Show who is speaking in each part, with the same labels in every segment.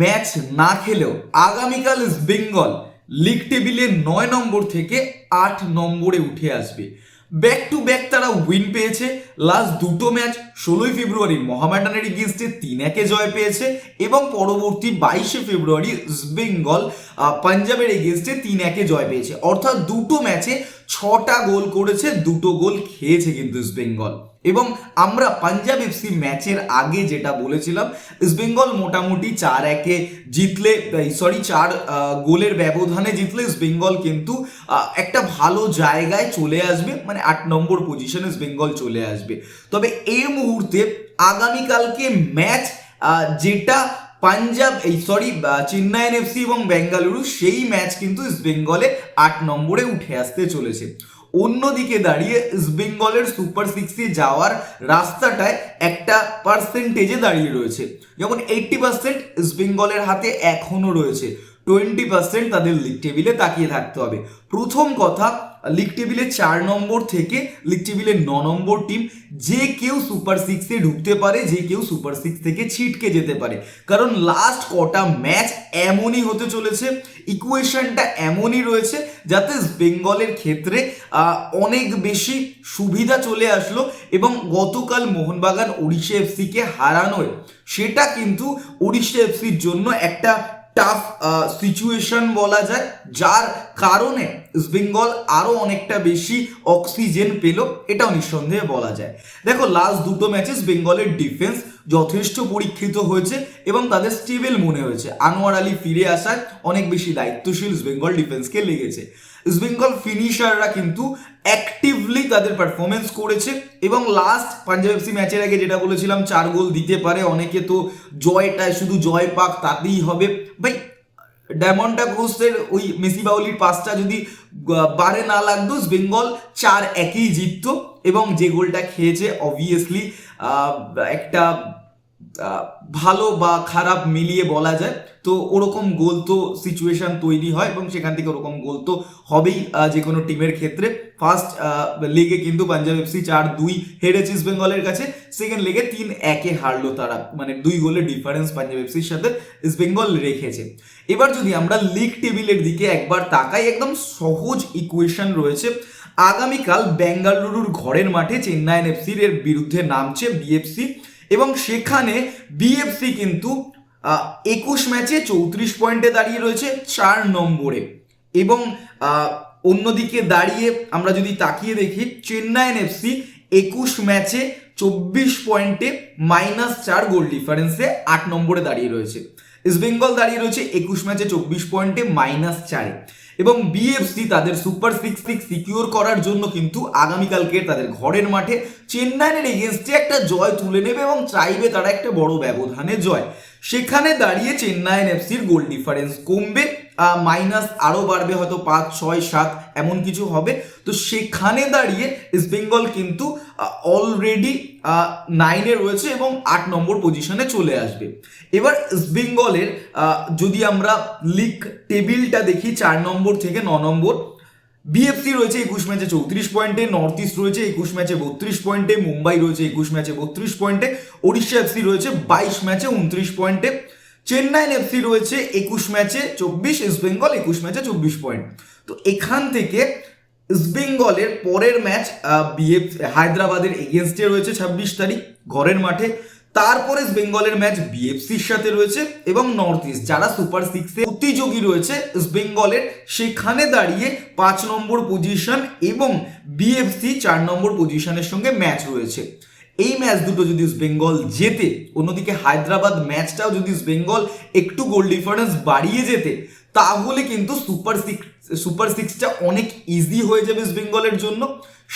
Speaker 1: Match না খেলেও আগামীকাল বেঙ্গল লিগ টেবিলে নয় নম্বর থেকে আট নম্বরে উঠে আসবে। ব্যাক টু ব্যাক তারা উইন পেয়েছে। লাস্ট দুটো ম্যাচ, ষোলোই ফেব্রুয়ারি মহামেডানের এগেনস্টে তিন একে জয় পেয়েছে এবং পরবর্তী বাইশে ফেব্রুয়ারি বেঙ্গল পাঞ্জাবের এগেনস্টে তিন একে জয় পেয়েছে। অর্থাৎ দুটো ম্যাচে ছটা গোল করেছে, দুটো গোল খেয়েছে কিন্তু ইস্ট বেঙ্গল। এবং আমরা পাঞ্জাব এফসি ম্যাচের আগে যেটা বলেছিলাম, ইস্ট বেঙ্গল মোটামুটি চার একে জিতলে সরি, চার গোলের ব্যবধানে জিতলে ইস্ট বেঙ্গল কিন্তু একটা ভালো জায়গায় চলে আসবে মানে আট নম্বর পজিশনে ইস্ট বেঙ্গল চলে আসবে। তবে এই মুহূর্তে আগামীকালকে ম্যাচ যেটা পাঞ্জাব, এই সরি চেন্নাইন এফসি এবং বেঙ্গালুরু, সেই ম্যাচ কিন্তু ইস্ট বেঙ্গলে আট নম্বরে উঠে আসতে চলেছে। অন্যদিকে দাঁড়িয়ে ইস্ট বেঙ্গলের সুপার সিক্সে যাওয়ার রাস্তাটায় একটা পার্সেন্টেজে দাঁড়িয়ে রয়েছে। যেমন এইটটি পার্সেন্ট ইস্ট বেঙ্গলের হাতে এখনও রয়েছে টোয়েন্টি পার্সেন্ট তাদের লিগ টেবিলে তাকিয়ে থাকতে হবে। প্রথম কথা লিগ টেবিলে চার নম্বর থেকে লিগ টেবিলে ন নম্বর টিম যে কেউ সুপার সিক্সে ঢুকতে পারে, যে কেউ সুপার সিক্স থেকে ছিটকে যেতে পারে। কারণ লাস্ট কটা ম্যাচ এমনই হতে চলেছে ইকুয়েশনটা এমনই রয়েছে যাতে বেঙ্গলের ক্ষেত্রে অনেক বেশি সুবিধা চলে আসলো এবং গতকাল মোহনবাগান উড়িষ্যা এফসিকে হারানোয়। সেটা কিন্তু উড়িষ্যা এফসির জন্য একটা টাফ সিচুয়েশন বলা যায়, যার কারণে ইস্ট বেঙ্গল আরও অনেকটা বেশি অক্সিজেন পেল, এটাও নিঃসন্দেহে বলা যায়। দেখো লাস্ট দুটো ম্যাচেস বেঙ্গলের ডিফেন্স যথেষ্ট পরীক্ষিত হয়েছে এবং তাদের স্টেবল মনে হয়েছে। আনোয়ার আলী ফিরে আসায় অনেক বেশি দায়িত্বশীল বেঙ্গল ডিফেন্সকে লেগেছে। ইস্ট বেঙ্গল ফিনিশাররা কিন্তু অ্যাক্টিভলি তাদের পারফরমেন্স করেছে এবং লাস্ট পাঞ্জাব এফসি ম্যাচের আগে যেটা বলেছিলাম, চার গোল দিতে পারে, অনেকে তো জয়টা শুধু জয় পাক তাতেই হবে। ভাই ডায়মন্ডা ঘোষের ওই মেসি বাউলির পাসটা যদি বারে না লাগতো, বেঙ্গল চার একই জিততো এবং যে গোলটা খেয়েছে অবভিয়াসলি একটা ভালো বা খারাপ মিলিয়ে বলা যায়, তো ওরকম গোল তো সিচুয়েশন তৈরি হয় এবং সেখান থেকে ওরকম গোল তো হবেই যে কোনো টিমের ক্ষেত্রে। ফার্স্ট লিগে কিন্তু পাঞ্জাব এফসি চার দুই হেরেছে ইস্ট বেঙ্গলের কাছে। সেকেন্ড লেগে তিন একে হারলো তারা। মানে দুই গোলের ডিফারেন্স পাঞ্জাব এফসির সাথে ইস্ট বেঙ্গল রেখেছে। এবার যদি আমরা লিগ টেবিলের দিকে একবার তাকাই, একদম সহজ ইকুয়েশন রয়েছে। আগামীকাল বেঙ্গালুরুর ঘরের মাঠে চেন্নাইন এফসির এর বিরুদ্ধে নামছে বিএফসি এবং সেখানে বিএফসি কিন্তু একুশ ম্যাচে চৌত্রিশ পয়েন্টে দাঁড়িয়ে রয়েছে চার নম্বরে। এবং অন্যদিকে দাঁড়িয়ে আমরা যদি তাকিয়ে দেখি চেন্নাইন এফসি একুশ ম্যাচে চব্বিশ পয়েন্টে মাইনাস চার গোল ডিফারেন্সে আট নম্বরে দাঁড়িয়ে রয়েছে। ইস্ট বেঙ্গল দাঁড়িয়ে রয়েছে একুশ ম্যাচে চব্বিশ পয়েন্টে মাইনাস চারে। এবং বিএফসি তাদের সুপার সিক্স সিক্স সিকিউর করার জন্য কিন্তু আগামীকালকে তাদের ঘরের মাঠে চেন্নাইয়ের এগেনস্টে একটা জয় তুলে নেবে এবং চাইবে তারা একটা বড় ব্যবধানে জয়। সেখানে দাঁড়িয়ে চেন্নাইন এফসির গোল ডিফারেন্স কমবে। মাইনাস আরও বাড়বে হয়তো পাঁচ ছয় সাত এমন কিছু হবে। তো সেখানে দাঁড়িয়ে ইস্ট বেঙ্গল কিন্তু অলরেডি নাইনে রয়েছে এবং আট নম্বর পজিশনে চলে আসবে। এবার ইস্ট বেঙ্গলের আহ, যদি আমরা লিগ টেবিলটা দেখি চার নম্বর থেকে ন নম্বর বিএফসি রয়েছে একুশ ম্যাচে চৌত্রিশ পয়েন্টে নর্থ ইস্ট রয়েছে একুশ ম্যাচে বত্রিশ পয়েন্টে মুম্বাই রয়েছে একুশ ম্যাচে বত্রিশ পয়েন্টে ওড়িশা এফসি রয়েছে বাইশ ম্যাচে উনত্রিশ পয়েন্টে চেন্নাইন এফসি রয়েছে একুশ ম্যাচে চব্বিশ ইস্ট বেঙ্গল একুশ ম্যাচে চব্বিশ পয়েন্ট তো এখান থেকে ইস্ট বেঙ্গলের পরের ম্যাচ বিএফ হায়দ্রাবাদের এগেনস্টে রয়েছে ছাব্বিশ তারিখ, ঘরের মাঠে। তারপরে ইস্ট বেঙ্গলের ম্যাচ বিএফসির সাথে রয়েছে এবং নর্থ ইস্ট যারা সুপার সিক্সে প্রতিযোগী রয়েছে ইস্ট বেঙ্গলের সেখানে দাঁড়িয়ে পাঁচ নম্বর পজিশন এবং বিএফসি চার নম্বর পজিশনের সঙ্গে ম্যাচ রয়েছে। এই ম্যাচ দুটো যদি বেঙ্গল জেতে, অন্যদিকে হায়দ্রাবাদ ম্যাচটাও যদি বেঙ্গল একটু গোল ডিফারেন্স বাড়িয়ে যেতে তাহলে কিন্তু সুপার সিক্স সুপার সিক্সটা অনেক ইজি হয়ে যাবে বেঙ্গলের জন্য।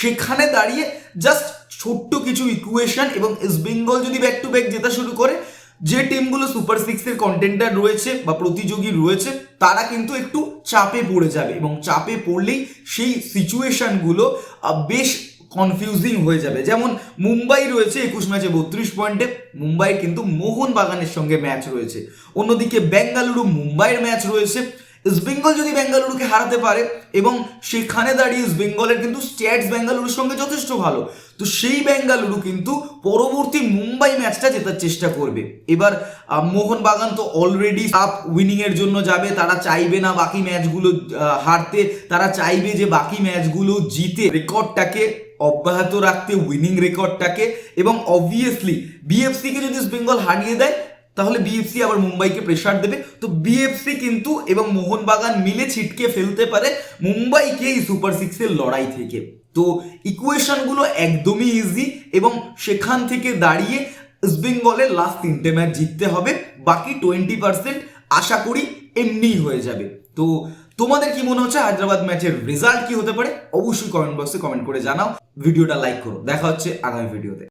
Speaker 1: সেখানে দাঁড়িয়ে জাস্ট ছোট্ট কিছু ইকুয়েশন এবং বেঙ্গল যদি ব্যাক টু ব্যাক জেতা শুরু করে, যে টিমগুলো সুপার সিক্সের কন্টেন্টার রয়েছে বা প্রতিযোগী রয়েছে, তারা কিন্তু একটু চাপে পড়ে যাবে এবং চাপে পড়লেই সেই সিচুয়েশনগুলো বেশ কনফিউজিং হয়ে যাবে। যেমন মুম্বাই রয়েছে একুশ ম্যাচে বত্রিশ পয়েন্টে মুম্বাই কিন্তু মোহন বাগানের সঙ্গে ম্যাচ রয়েছে। অন্যদিকে বেঙ্গালুরু মুম্বাইয়ের ম্যাচ রয়েছে। ইস্টবেঙ্গল যদি বেঙ্গালুরুকে হারাতে পারে এবং সেখানে দাঁড়িয়ে ইস্ট বেঙ্গলের কিন্তু স্ট্যাটস বেঙ্গালুরুর সঙ্গে যথেষ্ট ভালো, তো সেই বেঙ্গালুরু কিন্তু পরবর্তী মুম্বাই ম্যাচটা জেতার চেষ্টা করবে। এবার মোহনবাগান তো অলরেডি আপ উইনিং এর জন্য যাবে, তারা চাইবে না বাকি ম্যাচগুলো হারতে। তারা চাইবে যে বাকি ম্যাচগুলো জিতে। রেকর্ডটাকে অব্যাহত রাখতে উইনিং রেকর্ডটাকে এবং অবভিয়াসলি বিএফসিকে যদি বেঙ্গল হারিয়ে দেয়, তাহলে বিএফসি আবার মুম্বাইকে প্রেশার দেবে। তো বিএফসি কিন্তু এবং মোহনবাগান মিলে ছিটকে ফেলতে পারে মুম্বাইকে এই সুপার সিক্সের লড়াই থেকে। তো ইকুয়েশনগুলো একদমই ইজি এবং সেখান থেকে দাঁড়িয়ে ইস্ট বেঙ্গলের লাস্ট তিনটে ম্যাচ জিততে হবে। বাকি টোয়েন্টি পার্সেন্ট আশা করি এমনিই হয়ে যাবে। তো তোমাদের কি মনে হচ্ছে হায়দ্রাবাদ ম্যাচের রেজাল্ট কি হতে পারে? অবশ্যই কমেন্ট বক্সে কমেন্ট করে জানাও। ভিডিওটা লাইক করো। দেখা হচ্ছে আগামী ভিডিওতে